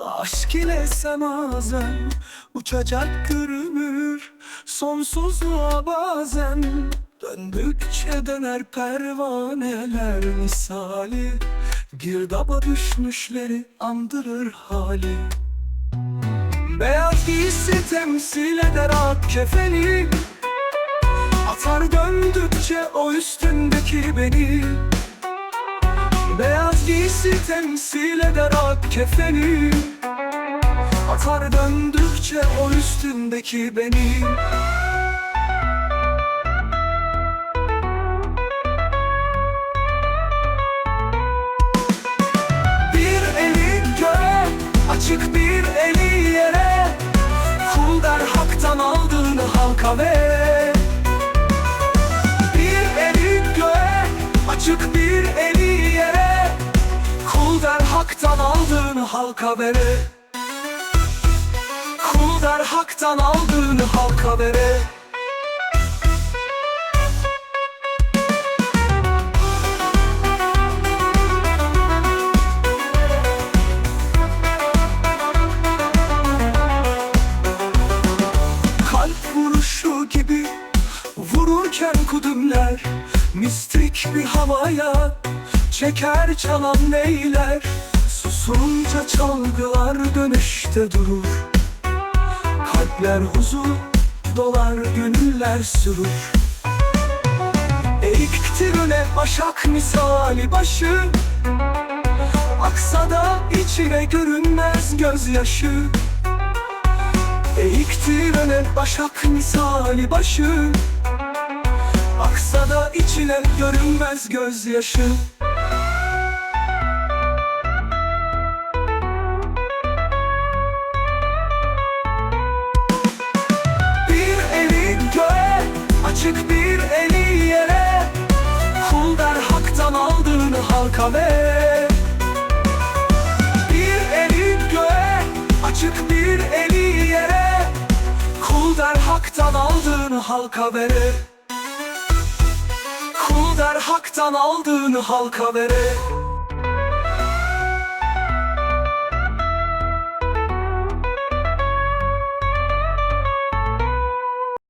Aşk ile semazen Uçacak görünür Sonsuzluğa bazen. Döndükçe döner pervaneler. Misali Girdaba düşmüşleri andırır hali. Beyaz giysi temsil eder ak kefeni. Atar döndükçe o üstündeki beni Giysi temsil eder ak kefeni. Atar döndükçe o üstündeki beni halka vere Kul der haktan aldığını halka vere Kalp vuruşu gibi vururken kudümler Mistik bir havaya çeker çalan neyler Susunca çalgılar dönüşte durur. Kalpler huzur dolar gönüller sürür. Eğiktir öne başak misali başı. Aksa da içine görünmez gözyaşı. Eğiktir öne başak misali başı. Aksa da içine görünmez gözyaşı ver Bir eli göğe, açık bir eli yere. Kul der haktan aldığını halka verir Kul der haktan aldığını halka verir